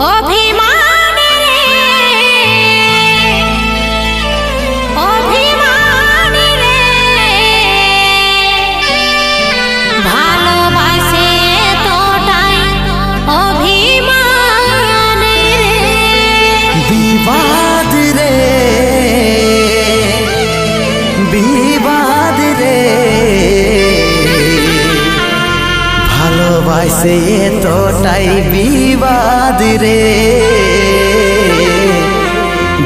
অভিমান বাড়ছে এতটাই বিবাদ রে।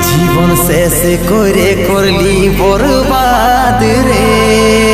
জীবন শেষ করে করলি বরবাদ রে।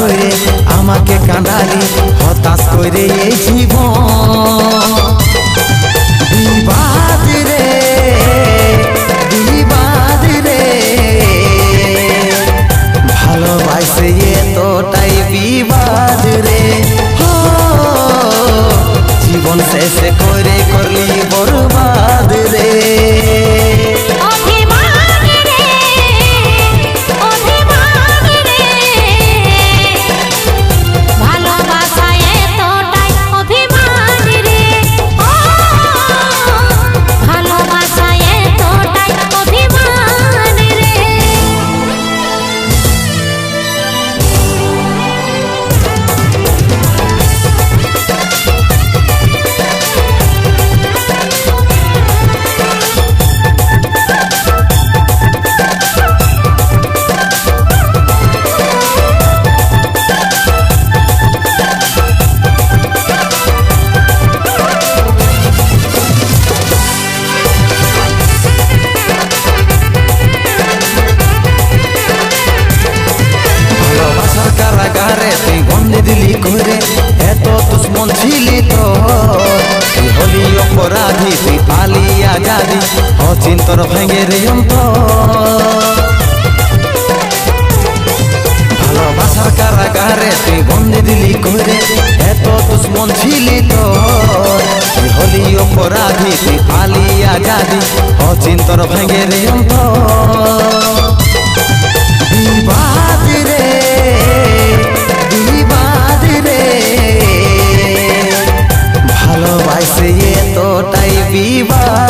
করে আমাকে কাঁদালি হতাশ করে এই জীবন। অপরাধী তুই পালিয়া যাবি অচিন্তর ভেঙে রে ভালোবাসার কারাগারে তুই বন্দি দিলি করে এত দুশ্মন ছিলি তো। হলি অপরাধী তুই পালিয়া যাবি অচিন্তর ভেঙে রে অন্ত विवाह